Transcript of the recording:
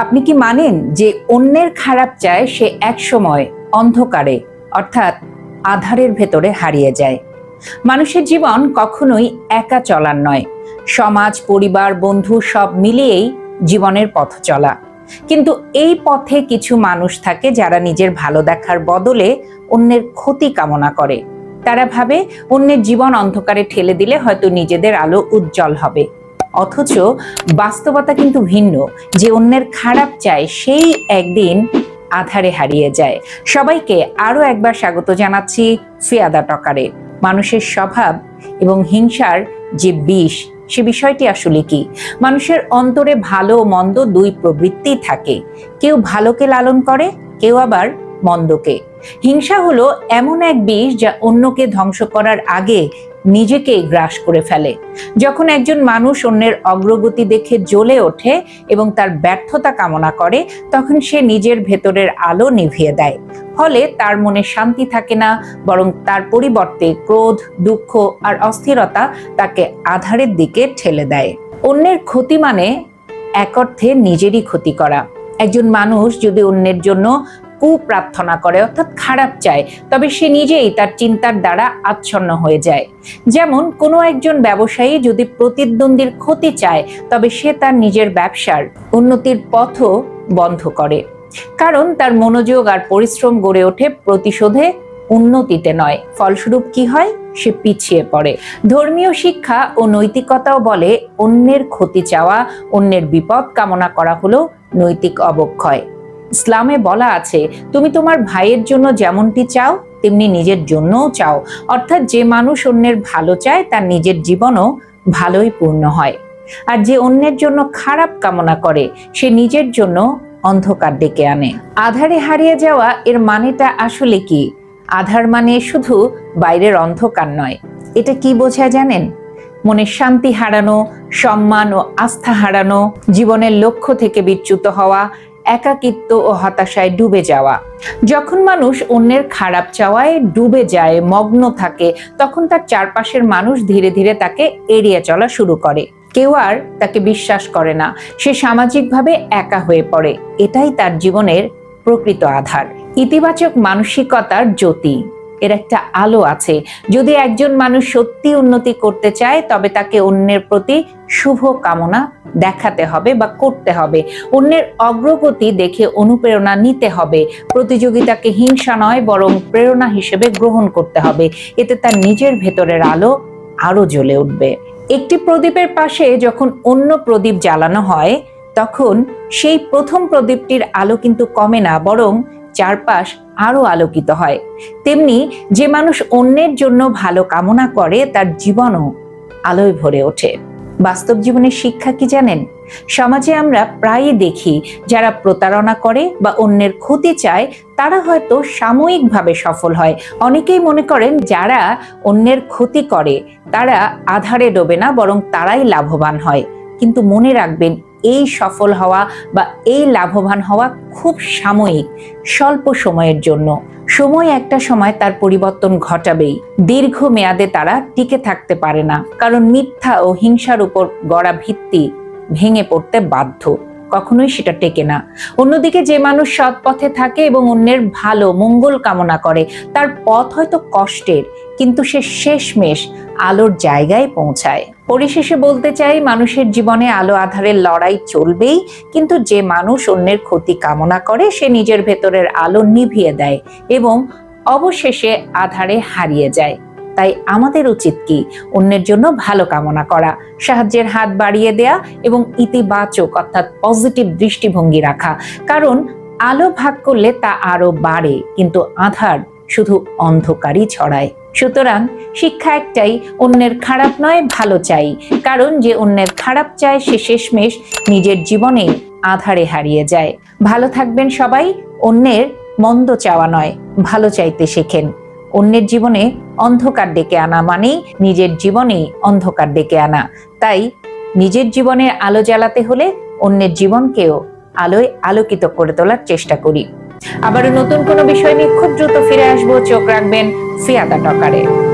আপনি কি মানেন যে অন্যের খারাপ চায় সে এক সময় অন্ধকারে, অর্থাৎ আধারের ভেতরে হারিয়ে যায়? মানুষের জীবন কখনোই একা চলার নয়। সমাজ, পরিবার, বন্ধু সব মিলিয়েই জীবনের পথ চলা। কিন্তু এই পথে কিছু মানুষ থাকে যারা নিজের ভালো দেখার বদলে অন্যের ক্ষতি কামনা করে। তারা ভাবে অন্যের জীবন অন্ধকারে ঠেলে দিলে হয়তো নিজেদের আলো উজ্জ্বল হবে। অথচ বাস্তবতা কিন্তু ভিন্ন। যে অন্যের খারাপ চায়, সেই একদিন আধারে হারিয়ে যায়। সবাইকে আরও একবার স্বাগত জানাচ্ছি ফিয়াদা টকারে। মানুষের স্বভাব এবং হিংসার যে বিষ, সে বিষয়টি আসলে কি? মানুষের অন্তরে ভালো মন্দ দুই প্রবৃত্তি থাকে। কেউ ভালোকে লালন করে, কেউ আবার মন্দকে। হিংসা হলো এমন এক বিষ যা অন্যকে ধ্বংস করার আগে নিজেকে গ্রাস করে ফেলে। যখন একজন মানুষ অন্যের অগ্রগতি দেখে জ্বলে ওঠে এবং তার ব্যর্থতা কামনা করে, তখন সে নিজের ভেতরের আলো নিভিয়ে দেয়। ফলে তার মনে শান্তি থাকে না, বরং তার পরিবর্তে ক্রোধ, দুঃখ আর অস্থিরতা তাকে আধারের দিকে ঠেলে দেয়। অন্যের ক্ষতি মানে এক অর্থে নিজেরই ক্ষতি করা। একজন মানুষ যদি অন্যের জন্য কুপ্রার্থনা করে, অর্থাৎ খারাপ চায়, তবে সে নিজেই তার চিন্তার দ্বারা আচ্ছন্ন হয়ে যায়। যেমন, কোনো একজন ব্যবসায়ী যদি প্রতিদ্বন্দ্বীর ক্ষতি চায়, তবে সে তার নিজের ব্যবসার উন্নতির পথও বন্ধ করে। কারণ, তার মনোযোগ আর পরিশ্রম গড়ে ওঠে প্রতিশোধে, উন্নতিতে নয়। ফলস্বরূপ কি হয়? সে পিছিয়ে পড়ে। ধর্মীয় শিক্ষা ও নৈতিকতাও বলে, অন্যের ক্ষতি চাওয়া, অন্যের বিপদ কামনা করা হলো নৈতিক অবক্ষয়। ইসলামে বলা আছে, তুমি তোমার ভাইয়ের জন্য যেমনটি চাও, তেমনি নিজের জন্যও চাও। অর্থাৎ যে মানুষ অন্যের ভালো চায়, তার নিজের জীবনও ভালোই পূর্ণ হয়। আর যে অন্যের জন্য খারাপ কামনা করে, সে নিজের জন্য অন্ধকার ডেকে আনে। আধারে হারিয়ে যাওয়া এর মানেটা আসলে কি? আধার মানে শুধু বাইরের অন্ধকার নয়। এটা কি বোঝায় জানেন? মনের শান্তি হারানো, সম্মান ও আস্থা হারানো, জীবনের লক্ষ্য থেকে বিচ্যুত হওয়া একাকিত্ব ও হতাশায় ডুবে যাওয়া। যখন মানুষ অন্যের খারাপ চাওয়ায় ডুবে যায়, মগ্ন থাকে, তখন তার চারপাশের মানুষ ধীরে ধীরে তাকে এড়িয়ে চলা শুরু করে। কেউ আর তাকে বিশ্বাস করে না। সে সামাজিকভাবে একা হয়ে পড়ে। এটাই তার জীবনের প্রকৃত আধার। ইতিবাচক মানসিকতার জ্যোতি। এর একটা আলো আছে। যদি একজন মানুষ সত্যি উন্নতি করতে চায়, তবে তাকে অন্যের প্রতি শুভ কামনা দেখাতে হবে বা করতে হবে। অন্যের অগ্রগতি দেখে অনুপ্রেরণা নিতে হবে। প্রতিযোগিতাকে হিংসা নয়, বরং প্রেরণা হিসেবে গ্রহণ করতে হবে। এতে তার নিজের ভেতরের আলো আরও জ্বলে উঠবে। একটি প্রদীপের পাশে যখন অন্য প্রদীপ জ্বালানো হয়, তখন সেই প্রথম প্রদীপটির আলো কিন্তু কমে না, বরং চারপাশ আরও আলোকিত হয়। তেমনি যে মানুষ অন্যের জন্য ভালো কামনা করে, তার জীবনও আলোয় ভরে ওঠে। বাস্তব জীবনের শিক্ষা কি জানেন? সমাজে আমরা প্রায়ই দেখি, যারা প্রতারণা করে বা অন্যের ক্ষতি চায়, তারা হয়তো সাময়িকভাবে সফল হয়। অনেকেই মনে করেন, যারা অন্যের ক্ষতি করে, তারা আধারে ডোবে না, বরং তারাই লাভবান হয়। কিন্তু মনে রাখবেন এই সফল হওয়া বা এই লাভবান হওয়া খুব সাময়িক, স্বল্প সময়ের জন্য। সময় একটা সময় তার পরিবর্তন ঘটাবেই। দীর্ঘ মেয়াদে তারা টিকে থাকতে পারে না, কারণ মিথ্যা ও হিংসার উপর গড়া ভিত্তি ভেঙে পড়তে বাধ্য। কখনোই সেটা টেকে না। অন্যদিকে যে মানুষ সৎ পথে থাকে এবং অন্যের ভালো, মঙ্গল কামনা করে, তার পথ হয়তো কষ্টের, কিন্তু সে শেষমেশ আলোর জায়গায় পৌঁছায়। পরিশেষে বলতে চাই, মানুষের জীবনে আলো আধারের লড়াই চলবেই, কিন্তু যে মানুষ অন্যের ক্ষতি কামনা করে, সে নিজের ভেতরের আলো নিভিয়ে দেয় এবং অবশেষে আধারে হারিয়ে যায়। তাই আমাদের উচিত কি অন্যের জন্য ভালো কামনা করা, সাহায্যের হাত বাড়িয়ে দেয়া এবং ইতিবাচক অর্থাৎ পজিটিভ দৃষ্টিভঙ্গি রাখা। কারণ আলো ভাগ করলে তা আরও বাড়ে, কিন্তু আধার শুধু অন্ধকারই ছড়ায়। সুতরাং শিক্ষা একটাই, অন্যের খারাপ নয়, ভালো চাই। কারণ যে অন্যের খারাপ চায়, সে শেষমেশ নিজের জীবনে আধারে হারিয়ে যায়। ভালো থাকবেন সবাই, অন্যের মন্দ চাওয়া নয়, ভালো চাইতে শেখেন। অন্যের জীবনে অন্ধকার ডেকে আনা মানেই নিজের জীবনে অন্ধকার ডেকে আনা। তাই নিজের জীবনের আলো জ্বালাতে হলে অন্যের জীবনকেও আলোয় আলোকিত করে তোলার চেষ্টা করি। আবারও নতুন কোনো বিষয় নিয়ে খুব দ্রুত ফিরে আসব। চোখ রাখবেন ফিয়াদা টকারে।